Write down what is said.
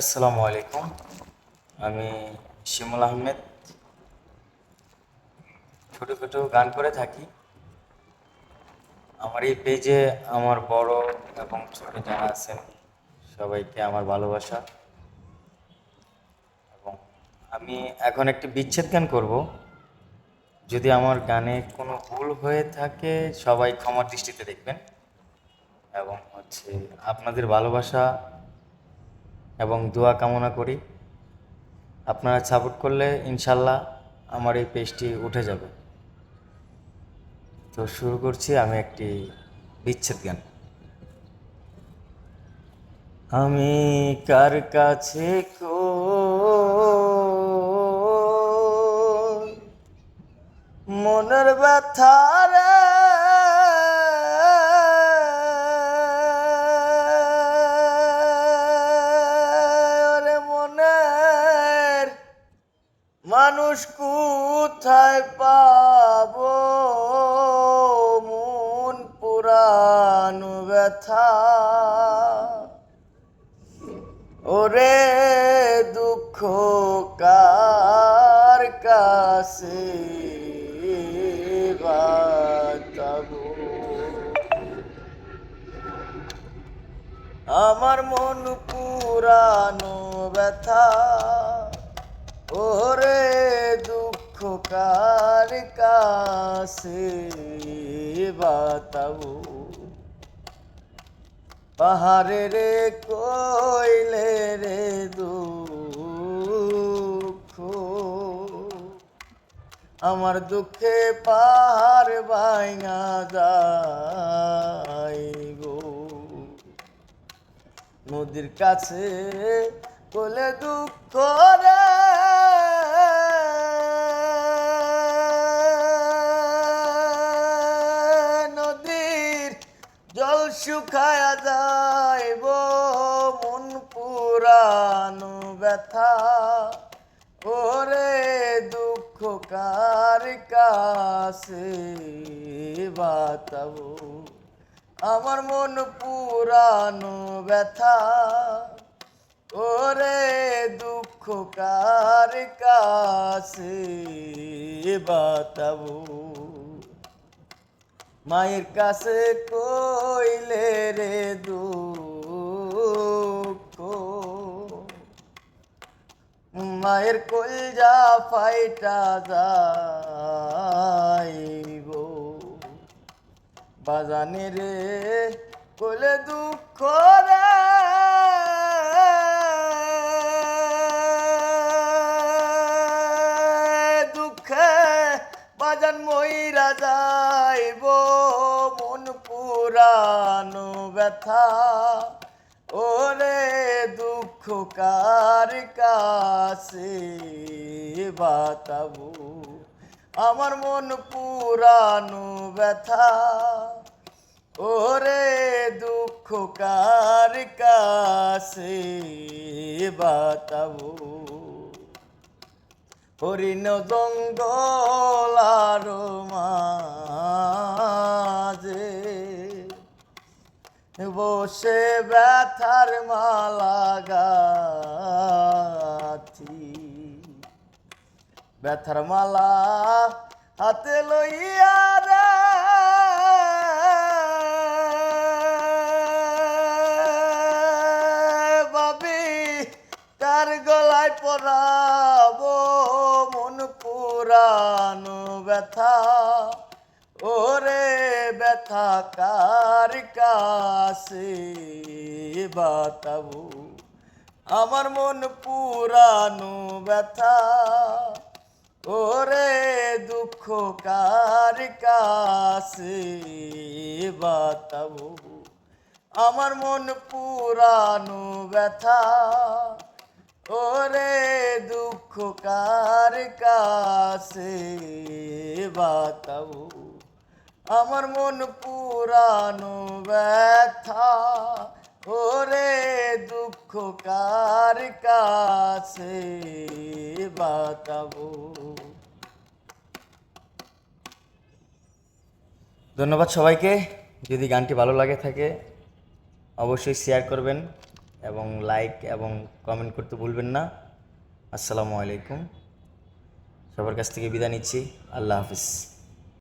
আসসালামু আলাইকুম। আমি শিমুল আহমেদ। ছোটো ছোটো গান করে থাকি। আমার এই পেজে আমার বড় এবং ছোট যারা আছেন, সবাইকে আমার ভালোবাসা। এবং আমি এখন একটি বিচ্ছেদ গান করব। যদি আমার গানে কোনো ভুল হয়ে থাকে, সবাই ক্ষমার দৃষ্টিতে দেখবেন। এবং হচ্ছে আপনাদের ভালোবাসা এবং দোয়া কামনা করি। আপনারা সাপোর্ট করলে ইনশাল্লাহ আমার এই পেজটি উঠে যাবে। তো শুরু করছি আমি একটি বিচ্ছেদ গান আমি কার কাছে কই? মনের ব্যথা মানুষ কোথায় পাব? মন পুরানো ব্যথা। ওরে দুঃখ কার কাছে আমার মন পুরানো ব্যথা। ওরে দুঃখ কার বাতাবো পাহাড়ে রে কইলে রে দুঃখ? আমার দুঃখে পাহাড় বাইঙা যায় গো। নদীর কাছে বলে দুঃখ রে শুকায়া যাইব মন পুরানো ব্যথা। ওরে দুঃখ কার বাতাবো? আমার মন পুরানো ব্যথা। ওরে দুঃখ কার কাছে বাতাবো? মায়ের কাছে কইলে রে দুঃখ। মায়ের কলজা ফাইটা যাইব। বাজানে রে কোলে দুঃখ রে বাজান মইরা যাইব, মন পুরানো ব্যথা। ওরে দুঃখ কার কাছে বাতাবো? আমার মন পুরানো ব্যথা। ওরে দুঃখ কার কাছে বাতাবো? হরিণ জঙ্গল আর মাঝে বসে ব্যথার মালা গাথি। ব্যথার মালা হাতে লইয়া বাবি কার গলায় পরাবো ওরে ব্যথা কার কাছে বাতাবো? আমার মন পুরানো ব্যথা। ওরে দুঃখ কার কাছে বাতাবো? আমার মন পুরানো ব্যথা। ওরে দুঃখ কার কাছে বাতাবো? আমার মন পুরানো ব্যথা, ওরে দুঃখ কার কাছে বাতাবো ধন্যবাদ সবাইকে। যদি গানটি ভালো লাগে থাকে, অবশ্যই শেয়ার করবেন এবং লাইক এবং কমেন্ট করতে ভুলবেন না। আসসালামু আলাইকুম। সবার কাছ থেকে বিদায় নিচ্ছি। আল্লাহ হাফিজ।